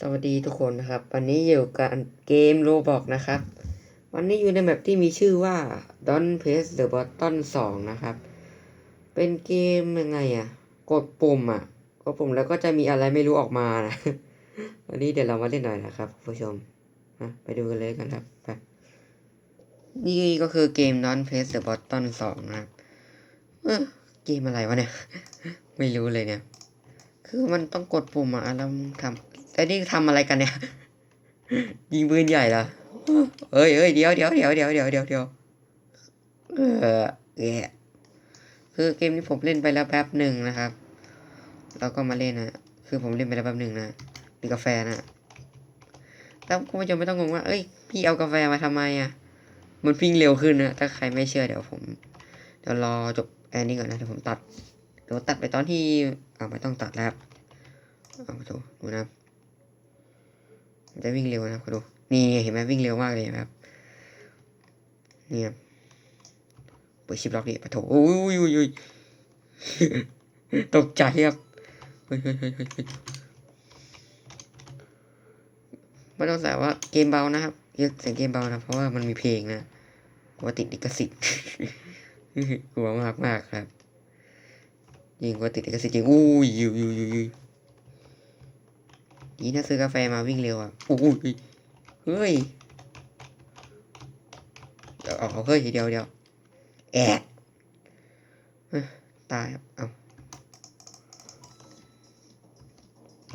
สวัสดีทุกคนนะครับ วันนี้อยู่กับเกมโรบอกนะครับ วันนี้อยู่ในแมปที่มีชื่อว่า Don't Press the Button 2 นะครับ เป็นเกมยังไงอะ่ะ กดปุ่มอะ่ะ กดปุ่มแล้วก็จะมีอะไรไม่รู้ออกมานะ วันนี้เดี๋ยวเรามาเล่นหน่อยนะครับคุณผู้ชมไปดูกันเลยกันครับไปนี่ก็คือเกม Don't Press the Button 2 นะครับเออเกมอะไรวะเนี่ย ไม่รู้เลยเนี่ย คือมันต้องกดปุ่มอะแล้วทำ แต่นี่ทำอะไรกันเนี่ย ยิงปืนใหญ่เหรอเอ้ยเอ้ยเดี๋ยวเดี๋ยวเดี๋ยวเดี๋ยวเดี๋ยวเดี๋ยวเดี๋ยวเออแย่คือเกมนี้ผมเล่นไปแล้วแป๊บหนึ่งนะครับ แล้วก็มาเล่นนะคือผมเล่นไปแล้วแป๊บหนึ่งนะมีกาแฟนะแล้วคุณผู้ชมไม่ต้องงงว่า เอ้ย พี่เอากาแฟมาทำไมอะ มันวิ่งเร็วขึ้นนะ ถ้าใครไม่เชื่อเดี๋ยวผม เดี๋ยวรอจบแอนนี้ก่อนนะ เดี๋ยวผมตัด เดี๋ยวตัดไปตอนที่อ่าไม่ต้องตัดแล้วครับเอามาดูดูนะครับ มันจะวิ่งเร็วนะครับคุณดูนี่เห็นไหมวิ่งเร็วมากเลยนะครับนี่ครับเปิดชิปล็อกดิปะโถโอ้ยอุ้ยอุ้ยตกใจครับเฮ้ยเฮ้ยเฮ้ยเฮ้ยไม่ต้องใส่ว่าเกมเบานะครับเยอะเสียงเกมเบานะเพราะว่ามันมีเพลงนะกลัวติดลิขสิทธิ์กลัวมากมากครับ ยิงกว่าติดลิขสิทธิ์จริงอู้ยยูยูยูยู นี่ถ้าซื้อกาแฟมาวิ่งเร็วอะโอ้ยเฮ้ยเดี๋ยวเอาเฮ้ยเดี๋ยวเดี๋ยวแอะตายครับเอา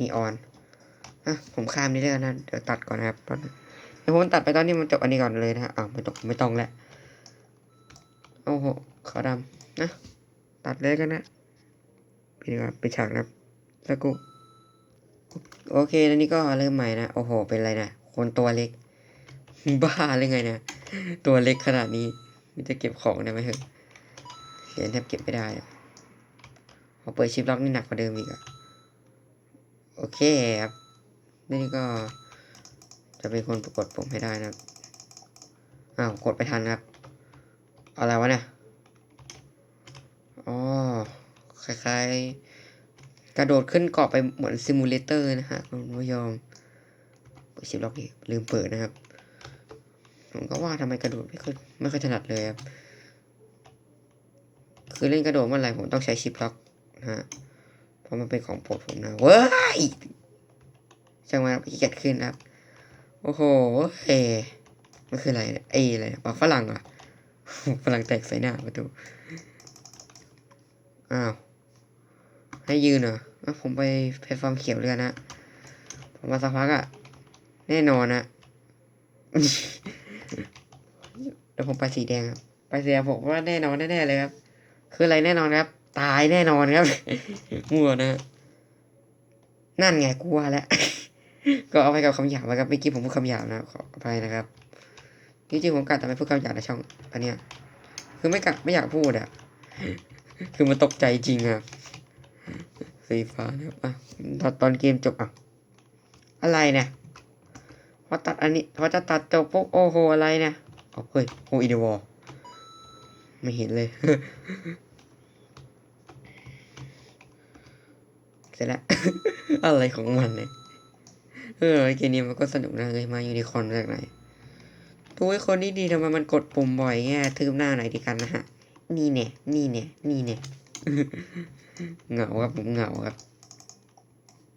มีออนอะผมข้ามนี่เลยนะเดี๋ยวตัดก่อนนะครับตอนเดี๋ยวผมตัดไปตอนนี้มันจบอันนี้ก่อนเลยนะฮะอ้าวไม่ต้องไม่ต้องแล้วโอ้โหขาวดำนะ ตัดเลยกันนะพี่ครับไปฉากนะแล้วกู โอเคแล้วนี่ก็เริ่มใหม่นะ โอ้โห เป็นไรนะ คนตัวเล็ก บ้าเลยไงนะ ตัวเล็กขนาดนี้ มันจะเก็บของได้ไหมเหรอเขียนแทบเก็บไม่ได้อะพอเปิดชิปล็อกนี่หนักกว่าเดิมอีกอะโอเคครับนี่ก็ จะเป็นคนกดปุ่มให้ได้นะครับ อ้าว กดไปทันครับ อะไรวะเนี่ย อ๋อ คล้ายๆ กระโดดขึ้นเกาะไปเหมือนซิมูเลเตอร์นะฮะคุณผู้ชมเปิดชิปล็อกดิลืมเปิดนะครับ ผมก็ว่าทำไมกระโดดไม่ค่อยไม่ค่อยถนัดเลยครับ คือเล่นกระโดดเมื่อไหร่ผมต้องใช้ชิปล็อกนะฮะเพราะมันเป็นของโปรดผมนะเว้ยช่างมันขี้เกียจขึ้นครับ โอ้โหเอมันคืออะไรเออะไรปากฝรั่งอะฝรั่งแตกใส่หน้าประตูอ้าว ให้ยืนเหรอผมไปแพลตฟอร์มเขียวเลยกันะผมมาสักพักอะแน่นอนนะเดี๋ยวผมไปสีแดงครับไปสีแดงผมว่าแน่นอนแน่ๆเลยครับ คืออะไรแน่นอนครับ ตายแน่นอนครับมั่วนะ นั่นไงกูว่าแล้ว ก็เอาไปกับคำหยาบนะครับเมื่อกี้ผมพูดคำหยาบนะขออภัยนะครับจริงๆผมกัดแต่ไม่พูดคำหยาบในช่องอันเนี้ยคือไม่กัดไม่อยากพูดอะคือมันตกใจจริงอะ สีฟ้านะครับอะตอนตอนเกมจบอะ อะไรเนี่ยพอตัดอันนี้พอจะตัดจบปุ๊บโอ้โหอะไรเนี่ยอ๋อเฮ้ยโออีเดวอไม่เห็นเลย เสร็จแล้ว อะไรของมันเนี่ย เออเกมนี้มันก็สนุกนะเลยมายูนิคอนจากไหนตัวไอ้คนนี้ดีทำไมมันกดปุ่มบ่อยแง่ทืบหน้าไหนดีกันนะฮะ นี่เนี่ย นี่เนี่ย นี่เนี่ย เหงาครับผมเหงาครับ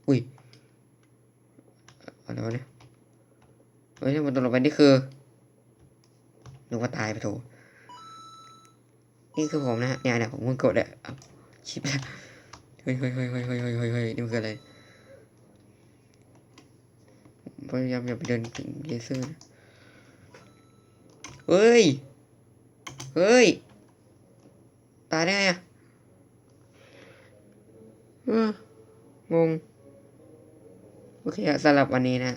อุ้ยอะไรวะเนี่ยเฮ้ยมันตกลงไปนี่คือนึกว่าตายไปโถนี่คือผมนะเนี่ยเนี่ยผมเพิ่งกดแหละชิบแล้วเฮ้ยเฮ้ยเฮ้ยเฮ้ยเฮ้ยเฮ้ยเฮ้ยนี่มันคืออะไรพยายามอย่าไปเดินถึงเลเซอร์นะเฮ้ย เฮ้ย ตายได้ไงอะ งง โอเคครับสำหรับวันนี้นะ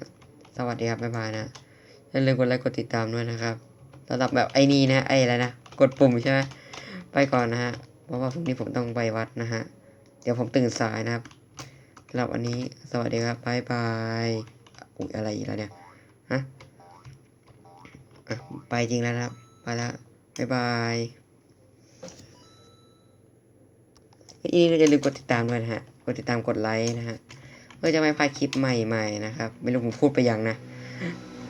สวัสดีครับ บ๊ายบายนะ อย่าลืมกดไลค์ กดติดตามด้วยนะครับสำหรับแบบไอ้นี่นะ ไอ้อะไรนะ กดปุ่มใช่ไหมไปก่อนนะฮะ เพราะว่าพรุ่งนี้ผมต้องไปวัดนะฮะ เดี๋ยวผมตื่นสายนะครับสำหรับวันนี้ สวัสดีครับ บ๊ายบาย อุ๊ย อะไรอีกแล้วเนี่ย ฮะอะไปจริงแล้วนะครับ ไปแล้วบ๊ายบาย อย่าลืมกดติดตามด้วยนะฮะ กดติดตามกดไลค์นะฮะ เพื่อจะไม่พลาดคลิปใหม่ๆนะครับ ไม่รู้ผมพูดไปยังนะ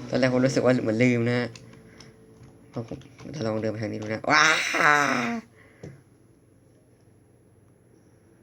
ตอนแรกผมรู้สึกว่าเหมือนลืมนะฮะเอาผมจะลองเดินไปทางนี้ดูนะ ว้า